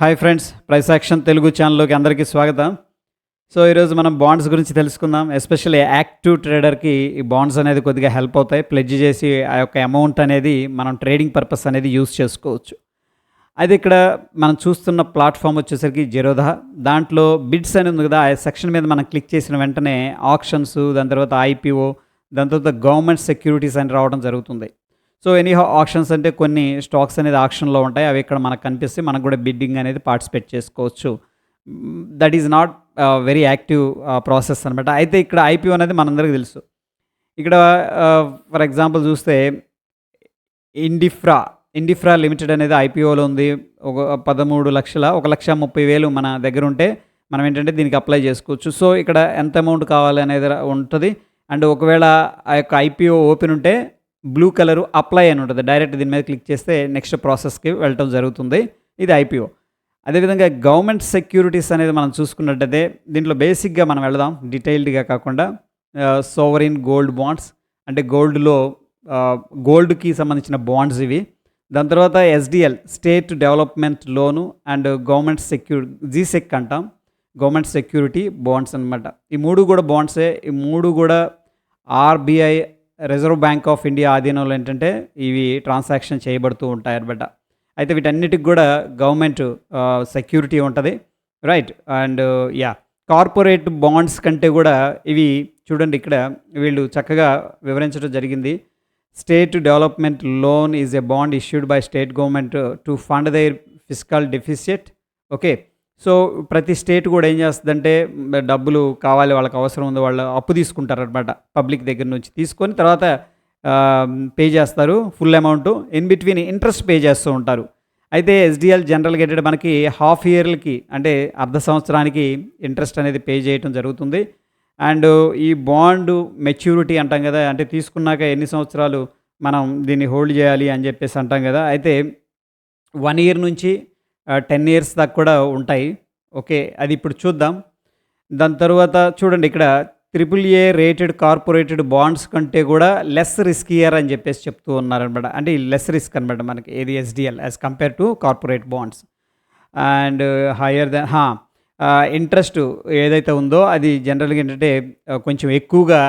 Hi friends price action Telugu ఛానల్లోకి అందరికీ స్వాగతం. సో ఈరోజు మనం బాండ్స్ గురించి తెలుసుకుందాం. ఎస్పెషల్లీ యాక్టివ్ ట్రేడర్కి ఈ బాండ్స్ అనేది కొద్దిగా హెల్ప్ అవుతాయి. ప్లెడ్జ్ చేసి ఆ యొక్క అమౌంట్ అనేది మనం ట్రేడింగ్ పర్పస్ అనేది యూస్ చేసుకోవచ్చు. అయితే ఇక్కడ మనం చూస్తున్న ప్లాట్ఫామ్ వచ్చేసరికి జెరోదా దాంట్లో బిడ్స్ అని ఉంది కదా ఆ సెక్షన్ మీద మనం క్లిక్ చేసిన వెంటనే ఆప్షన్స్ దాని తర్వాత ఐపీఓ దాని తర్వాత గవర్నమెంట్ సెక్యూరిటీస్ అని రావడం జరుగుతుంది. సో ఎనీ ఆప్షన్స్ అంటే కొన్ని స్టాక్స్ అనేది ఆప్షన్లో ఉంటాయి. అవి ఇక్కడ మనకు కనిపిస్తే మనకు కూడా బిడ్డింగ్ అనేది పార్టిసిపేట్ చేసుకోవచ్చు. That is not very active process అనమాట అయితే ఇక్కడ ఐపీఓ అనేది మనందరికీ తెలుసు. ఇక్కడ uh, ఫర్ ఎగ్జాంపుల్ చూస్తే ఇండిఫ్రా ఇండిఫ్రా లిమిటెడ్ అనేది ఐపీఓలో ఉంది. ఒక పదమూడు లక్షల ఒక లక్ష ముప్పై వేలు మన దగ్గర ఉంటే మనం ఏంటంటే దీనికి అప్లై చేసుకోవచ్చు. సో ఇక్కడ ఎంత అమౌంట్ కావాలి అనేది ఉంటుంది. అండ్ ఒకవేళ ఆ యొక్క ఐపీఓ ఓపెన్ ఉంటే బ్లూ కలర్ అప్లై అని ఉంటుంది. డైరెక్ట్ దీని మీద క్లిక్ చేస్తే నెక్స్ట్ ప్రాసెస్కి వెళ్ళటం జరుగుతుంది. ఇది ఐపీఓ అదేవిధంగా గవర్నమెంట్ సెక్యూరిటీస్ అనేది మనం చూసుకున్నట్టయితే దీంట్లో బేసిక్గా మనం వెళదాం. డీటెయిల్డ్గా కాకుండా సోవరిన్ గోల్డ్ బాండ్స్ అంటే గోల్డ్లో గోల్డ్కి సంబంధించిన బాండ్స్ ఇవి. దాని తర్వాత SDL state development loan and government security G Sec అంటాం. గవర్నమెంట్ సెక్యూరిటీ బాండ్స్ అన్నమాట. ఈ మూడు కూడా బాండ్సే. ఈ మూడు కూడా RBI reserve bank of India ఆధీనంలో ఏంటంటే ఇవి ట్రాన్సాక్షన్ చేయబడుతూ ఉంటాయి అనమాట అయితే వీటన్నిటికి కూడా గవర్నమెంట్ సెక్యూరిటీ ఉంటుంది. Right and yeah corporate bonds కంటే కూడా ఇవి చూడండి ఇక్కడ వీళ్ళు చక్కగా వివరించడం జరిగింది. State development loan is a bond issued by state government to fund their physical deficit okay so ప్రతి స్టేట్ కూడా ఏం చేస్తుందంటే డబ్బులు కావాలి వాళ్ళకి అవసరం ఉంది వాళ్ళు అప్పు తీసుకుంటారు అనమాట పబ్లిక్ దగ్గర నుంచి తీసుకొని తర్వాత పే చేస్తారు full amount. In between interest pay చేస్తూ ఉంటారు. అయితే ఎస్డిఎల్ జనరల్ ఏంటంటే మనకి హాఫ్ ఇయర్లకి అంటే అర్ధ సంవత్సరానికి ఇంట్రెస్ట్ అనేది పే చేయటం జరుగుతుంది. అండ్ ఈ బాండ్ మెచ్యూరిటీ అంటాం కదా అంటే తీసుకున్నాక ఎన్ని సంవత్సరాలు మనం దీన్ని హోల్డ్ చేయాలి అని చెప్పేసి అంటాం కదా అయితే వన్ ఇయర్ నుంచి టెన్ ఇయర్స్ దాకా కూడా ఉంటాయి. ఓకే అది ఇప్పుడు చూద్దాం. దాని తర్వాత చూడండి ఇక్కడ triple A rated corporated bonds కంటే కూడా లెస్ రిస్కియర్ అని చెప్పేసి చెప్తూ ఉన్నారనమాట. అంటే లెస్ రిస్క్ అనమాట మనకి ఏది SDL as compare to corporate bonds and higher than interest ఏదైతే ఉందో అది జనరల్గా ఏంటంటే కొంచెం ఎక్కువగా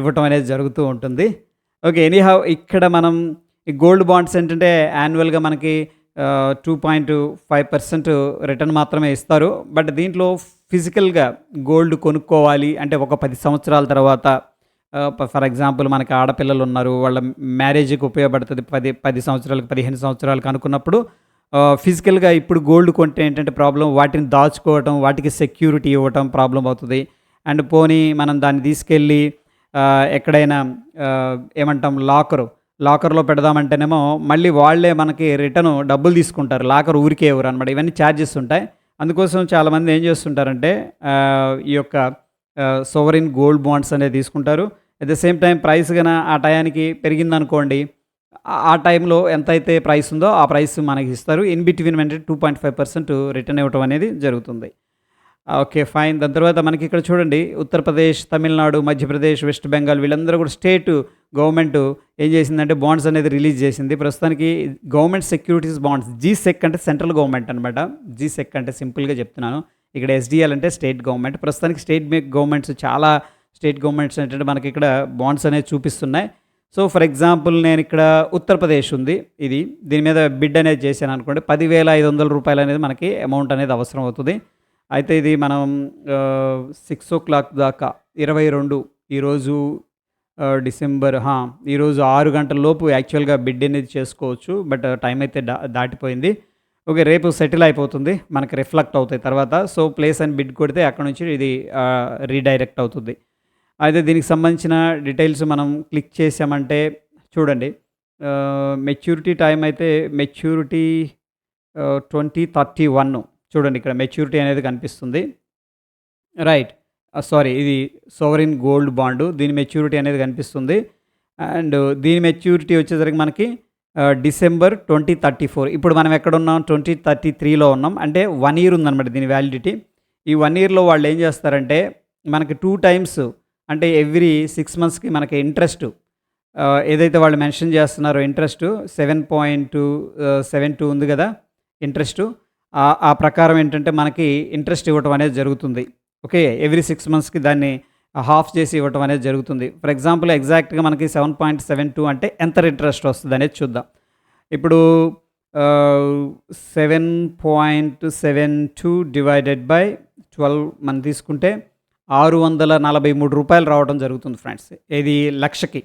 ఇవ్వటం అనేది జరుగుతూ ఉంటుంది. ఓకే ఎనీహౌ ఇక్కడ మనం ఈ గోల్డ్ బాండ్స్ ఏంటంటే యాన్యువల్గా మనకి two point five percent return మాత్రమే ఇస్తారు. బట్ దీంట్లో ఫిజికల్గా గోల్డ్ కొనుక్కోవాలి అంటే ఒక పది సంవత్సరాల తర్వాత ఫర్ ఎగ్జాంపుల్ మనకి ఆడపిల్లలు ఉన్నారు వాళ్ళ మ్యారేజ్కి ఉపయోగపడుతుంది పది పది సంవత్సరాలకు పదిహేను సంవత్సరాలకు అనుకున్నప్పుడు ఫిజికల్గా ఇప్పుడు గోల్డ్ కొంటే ఏంటంటే ప్రాబ్లం వాటిని దాచుకోవటం వాటికి సెక్యూరిటీ ఇవ్వటం ప్రాబ్లం అవుతుంది. అండ్ పోనీ మనం దాన్ని తీసుకెళ్ళి ఎక్కడైనా ఏమంటాం లాకరు లాకర్లో పెడదామంటేనేమో మళ్ళీ వాళ్ళే మనకి రిటర్న్ డబ్బులు తీసుకుంటారు. లాకర్ ఊరికే ఎవరు అనమాట. ఇవన్నీ ఛార్జెస్ ఉంటాయి. అందుకోసం చాలామంది ఏం చేస్తుంటారంటే ఈ యొక్క సోవరిన్ గోల్డ్ బాండ్స్ అనేది తీసుకుంటారు. At the same time price కన ఆ టయానికి పెరిగిందనుకోండి ఆ- ఆ టైంలో ఎంత అయితే ప్రైస్ ఉందో ఆ ప్రైస్ మనకి ఇస్తారు. ఇన్ బిట్వీన్ అంటే two point five percent return ఇవ్వటం అనేది జరుగుతుంది. Ah, ఓకే ఫైన్ దాని తర్వాత మనకి ఇక్కడ చూడండి ఉత్తరప్రదేశ్ తమిళనాడు మధ్యప్రదేశ్ వెస్ట్ బెంగాల్ వీళ్ళందరూ కూడా స్టేట్ గవర్నమెంట్ ఏం చేసిందంటే బాండ్స్ అనేది రిలీజ్ చేసింది. ప్రస్తుతానికి government securities bonds G Sec అంటే సెంట్రల్ గవర్నమెంట్ అనమాట జీసెక్ అంటే సింపుల్గా చెప్తున్నాను. ఇక్కడ ఎస్డిఎల్ అంటే స్టేట్ గవర్నమెంట్. ప్రస్తుతానికి స్టేట్ గవర్నమెంట్స్ చాలా స్టేట్ గవర్నమెంట్స్ ఏంటంటే మనకి ఇక్కడ బాండ్స్ అనేవి చూపిస్తున్నాయి. సో ఫర్ ఎగ్జాంపుల్ నేను ఇక్కడ ఉత్తరప్రదేశ్ ఉంది ఇది. దీని మీద బిడ్ అనేది చేశాను అనుకోండి పదివేల ఐదు వందల రూపాయలు అనేది మనకి అమౌంట్ అనేది అవసరం అవుతుంది. అయితే ఇది మనం సిక్స్ ఓ క్లాక్ దాకా ఇరవై రెండు ఈరోజు డిసెంబర్ ఈరోజు ఆరు గంటల లోపు యాక్చువల్గా బిడ్ అనేది చేసుకోవచ్చు బట్ టైం అయితే దా దాటిపోయింది. ఓకే రేపు సెటిల్ అయిపోతుంది మనకి రిఫ్లెక్ట్ అవుతాయి తర్వాత సో ప్లేస్ అండ్ బిడ్ కొడితే అక్కడ నుంచి ఇది రీడైరెక్ట్ అవుతుంది. అయితే దీనికి సంబంధించిన డీటెయిల్స్ మనం క్లిక్ చేసామంటే చూడండి మెచ్యూరిటీ టైం అయితే మెచ్యూరిటీ ట్వంటీ థర్టీ వన్ చూడండి ఇక్కడ మెచ్యూరిటీ అనేది కనిపిస్తుంది. రైట్ సారీ uh, ఇది సోవరిన్ గోల్డ్ బాండ్ దీని మెచ్యూరిటీ అనేది కనిపిస్తుంది. అండ్ దీని మెచ్యూరిటీ వచ్చేసరికి మనకి డిసెంబర్ ట్వంటీ థర్టీ ఫోర్ ఇప్పుడు మనం ఎక్కడ ఉన్నాం? ట్వంటీ థర్టీ త్రీలో ఉన్నాం. అంటే వన్ ఇయర్ ఉందన్నమాట దీని వ్యాలిడిటీ ఈ వన్ ఇయర్లో వాళ్ళు ఏం చేస్తారంటే మనకి టూ టైమ్స్ అంటే ఎవ్రీ సిక్స్ మంత్స్కి మనకి ఇంట్రెస్ట్ uh, ఏదైతే వాళ్ళు మెన్షన్ చేస్తున్నారో interest seven point seven two ఉంది కదా ఇంట్రెస్ట్ ఆ- ప్రకారం ఏంటంటే మనకి ఇంట్రెస్ట్ ఇవ్వటం అనేది జరుగుతుంది. ఓకే? ఎవ్రీ సిక్స్ మంత్స్కి దాన్ని హాఫ్ చేసి ఇవ్వటం అనేది జరుగుతుంది. ఫర్ ఎగ్జాంపుల్ ఎగ్జాక్ట్గా మనకి సెవెన్ పాయింట్ సెవెన్ టూ అంటే ఎంత ఇంట్రెస్ట్ వస్తుంది అనేది చూద్దాం. ఇప్పుడు seven point seven two divided by twelve మనం తీసుకుంటే ఆరు వందల నలభై మూడు రూపాయలు రావడం జరుగుతుంది ఫ్రెండ్స్. ఇది లక్షకి.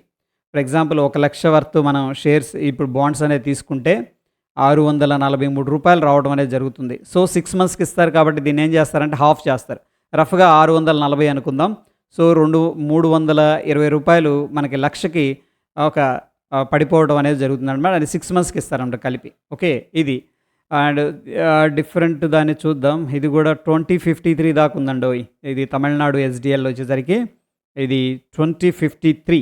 ఫర్ ఎగ్జాంపుల్ ఒక లక్ష వర్త్ మనం షేర్స్ ఇప్పుడు బాండ్స్ అనేది తీసుకుంటే ఆరు వందల నలభై మూడు రూపాయలు రావడం అనేది జరుగుతుంది. సో సిక్స్ మంత్స్కి ఇస్తారు కాబట్టి దీన్ని ఏం చేస్తారంటే హాఫ్ చేస్తారు. రఫ్గా ఆరు వందల నలభై అనుకుందాం. సో రెండు మూడు వందల ఇరవై రూపాయలు మనకి లక్షకి ఒక పడిపోవడం అనేది జరుగుతుంది అనమాట అది సిక్స్ మంత్స్కి ఇస్తారంట కలిపి. ఓకే ఇది. అండ్ డిఫరెంట్ దాన్ని చూద్దాం. ఇది కూడా ట్వంటీ ఫిఫ్టీ త్రీ దాకా ఉందండి ఇది తమిళనాడు ఎస్డిఎల్ వచ్చేసరికి ఇది ట్వంటీ ఫిఫ్టీ త్రీ.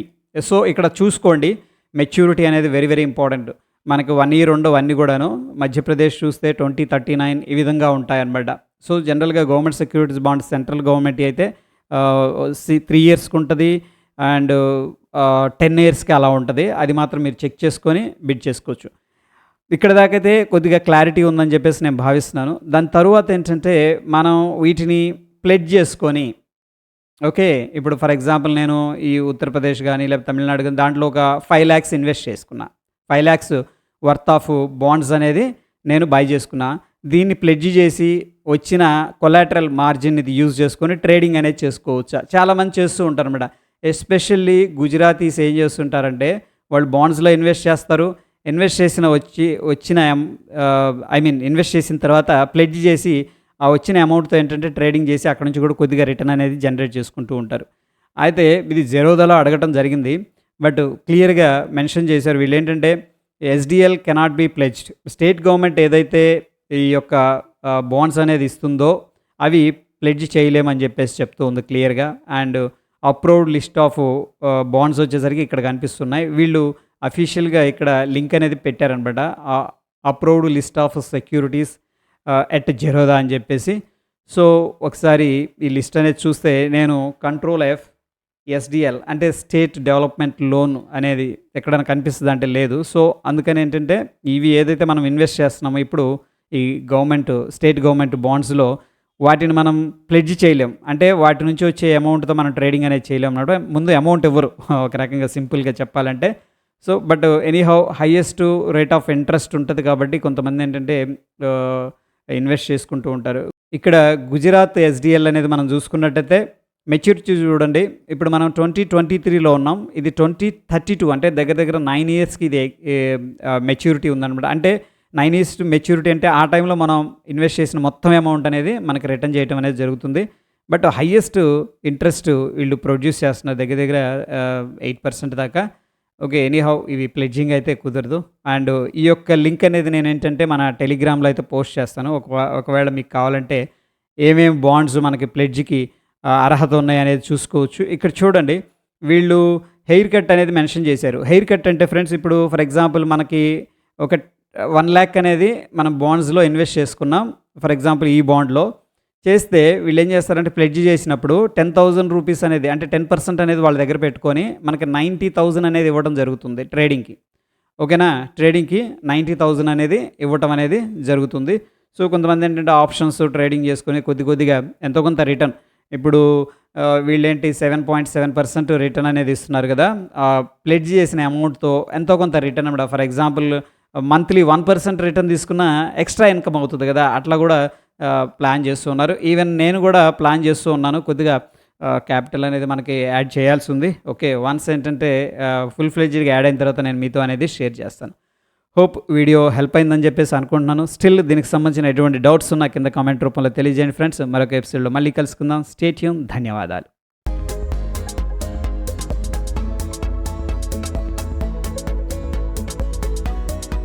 సో ఇక్కడ చూసుకోండి. మెచ్యూరిటీ అనేది వెరీ వెరీ ఇంపార్టెంట్ మనకు వన్ ఇయర్ ఉండవు అన్నీ కూడాను. మధ్యప్రదేశ్ చూస్తే ట్వంటీ థర్టీ నైన్ ఈ విధంగా ఉంటాయన్నమాట. సో జనరల్గా government securities bonds central government అయితే త్రీ ఇయర్స్కి ఉంటుంది అండ్ టెన్ ఇయర్స్కి అలా ఉంటుంది. అది మాత్రం మీరు చెక్ చేసుకొని బిడ్ చేసుకోవచ్చు. ఇక్కడ దాకైతే కొద్దిగా క్లారిటీ ఉందని చెప్పేసి నేను భావిస్తున్నాను. దాని తరువాత ఏంటంటే మనం వీటిని ప్లెడ్ చేసుకొని ఓకే ఇప్పుడు ఫర్ ఎగ్జాంపుల్ నేను ఈ ఉత్తరప్రదేశ్ కానీ లేకపోతే తమిళనాడు కానీ దాంట్లో ఒక ఫైవ్ ల్యాక్స్ ఇన్వెస్ట్ చేసుకున్నా. Five lakhs worth of bonds అనేది నేను బై చేసుకున్నా. దీన్ని ప్లెడ్జ్ చేసి వచ్చిన కొలాటరల్ మార్జిన్ ఇది యూజ్ చేసుకొని ట్రేడింగ్ అనేది చేసుకోవచ్చా? చాలామంది చేస్తూ ఉంటారు అనమాట ఎస్పెషల్లీ గుజరాతీస్ ఏం చేస్తుంటారంటే వాళ్ళు బాండ్స్లో ఇన్వెస్ట్ చేస్తారు. ఇన్వెస్ట్ చేసిన వచ్చి వచ్చిన ఐ మీన్ ఇన్వెస్ట్ చేసిన తర్వాత ప్లెడ్జ్ చేసి ఆ వచ్చిన అమౌంట్తో ఏంటంటే ట్రేడింగ్ చేసి అక్కడ నుంచి కూడా కొద్దిగా రిటర్న్ అనేది జనరేట్ చేసుకుంటూ ఉంటారు. అయితే ఇది జెరోదాలో అడగటం జరిగింది. బట్ క్లియర్గా మెన్షన్ చేశారు వీళ్ళు ఏంటంటే SDL cannot be pledged state government ఏదైతే ఈ యొక్క బాండ్స్ అనేది ఇస్తుందో అవి ప్లెడ్జ్ చేయలేమని చెప్పేసి చెప్తూ ఉంది క్లియర్గా and approved list of bonds వచ్చేసరికి ఇక్కడ కనిపిస్తున్నాయి. వీళ్ళు అఫీషియల్గా ఇక్కడ లింక్ అనేది పెట్టారనమాట. Approved list of securities at Zerodha అని చెప్పేసి. సో ఒకసారి ఈ లిస్ట్ అనేది చూస్తే నేను కంట్రోల్ ఎఫ్ ఎస్డిఎల్ అంటే స్టేట్ డెవలప్మెంట్ లోన్ అనేది ఎక్కడైనా కనిపిస్తుంది అంటే లేదు. సో అందుకని ఏంటంటే ఇవి ఏదైతే మనం ఇన్వెస్ట్ చేస్తున్నామో ఇప్పుడు ఈ గవర్నమెంట్ స్టేట్ గవర్నమెంట్ బాండ్స్లో వాటిని మనం ప్లెడ్జ్ చేయలేం. అంటే వాటి నుంచి వచ్చే అమౌంట్తో మనం ట్రేడింగ్ అనేది చేయలేం. అన్నమాట ముందు అమౌంట్ ఇవ్వరు. ఒక రకంగా సింపుల్గా చెప్పాలంటే. So but anyhow highest rate of interest ఉంటుంది కాబట్టి కొంతమంది ఏంటంటే ఇన్వెస్ట్ చేసుకుంటూ ఉంటారు. ఇక్కడ గుజరాత్ ఎస్డిఎల్ అనేది మనం చూసుకున్నట్టయితే మెచ్యూరిటీ చూడండి. ఇప్పుడు మనం ట్వంటీ ట్వంటీ త్రీలో ఉన్నాం. ఇది ట్వంటీ థర్టీ టూ అంటే దగ్గర దగ్గర నైన్ ఇయర్స్కి ఇది మెచ్యూరిటీ ఉందన్నమాట. అంటే నైన్ ఇయర్స్ మెచ్యూరిటీ అంటే ఆ టైంలో మనం ఇన్వెస్ట్ చేసిన మొత్తం అమౌంట్ అనేది మనకి రిటర్న్ చేయడం అనేది జరుగుతుంది. బట్ హయ్యెస్ట్ ఇంట్రెస్ట్ వీళ్ళు ప్రొడ్యూస్ చేస్తున్నారు దగ్గర దగ్గర ఎయిట్ పర్సెంట్ దాకా. ఓకే ఎనీహౌ ఇవి ప్లెడ్జింగ్ అయితే కుదరదు. అండ్ ఈ యొక్క లింక్ అనేది నేను ఏంటంటే మన టెలిగ్రామ్లో అయితే పోస్ట్ చేస్తాను. ఒక ఒకవేళ మీకు కావాలంటే ఏమేమి బాండ్స్ మనకి ప్లెడ్జ్కి అర్హత ఉన్నాయి అనేది చూసుకోవచ్చు. ఇక్కడ చూడండి వీళ్ళు హెయిర్ కట్ అనేది మెన్షన్ చేశారు. హెయిర్ కట్ అంటే ఫ్రెండ్స్ ఇప్పుడు ఫర్ ఎగ్జాంపుల్ మనకి ఒక వన్ ల్యాక్ అనేది మనం బాండ్స్లో ఇన్వెస్ట్ చేసుకున్నాం. ఫర్ ఎగ్జాంపుల్ ఈ బాండ్లో చేస్తే వీళ్ళు ఏం చేస్తారంటే ప్లెడ్జ్ చేసినప్పుడు టెన్ థౌజండ్ రూపీస్ అనేది అంటే టెన్ పర్సెంట్ అనేది వాళ్ళ దగ్గర పెట్టుకొని మనకి నైంటీ థౌజండ్ అనేది ఇవ్వడం జరుగుతుంది ట్రేడింగ్కి. ఓకేనా? ట్రేడింగ్కి నైంటీ థౌజండ్ అనేది ఇవ్వటం అనేది జరుగుతుంది. సో కొంతమంది ఏంటంటే ఆప్షన్స్ ట్రేడింగ్ చేసుకొని కొద్ది కొద్దిగా ఎంతో కొంత రిటర్న్ ఇప్పుడు వీళ్ళేంటి seven point seven percent return అనేది ఇస్తున్నారు కదా ప్లెడ్జ్ చేసిన అమౌంట్తో ఎంతో కొంత రిటర్న్ అనమాట for example monthly one percent return తీసుకున్న ఎక్స్ట్రా ఇన్కమ్ అవుతుంది కదా అట్లా కూడా ప్లాన్ చేస్తూ ఉన్నారు. ఈవెన్ నేను కూడా ప్లాన్ చేస్తూ ఉన్నాను కొద్దిగా క్యాపిటల్ అనేది మనకి యాడ్ చేయాల్సి ఉంది. ఓకే వన్స్ ఏంటంటే ఫుల్ ఫ్లెడ్జ్గా యాడ్ అయిన తర్వాత నేను మీతో అనేది షేర్ చేస్తాను. హోప్ వీడియో హెల్ప్ అయిందని చెప్పేసి అనుకుంటున్నాను. స్టిల్ దీనికి సంబంధించిన ఎటువంటి డౌట్స్ ఉన్నా కింద కామెంట్ రూపంలో తెలియజేయండి ఫ్రెండ్స్. మరొక ఎపిసోడ్లో మళ్ళీ కలుసుకుందాం. స్టేట్యూన్ ధన్యవాదాలు.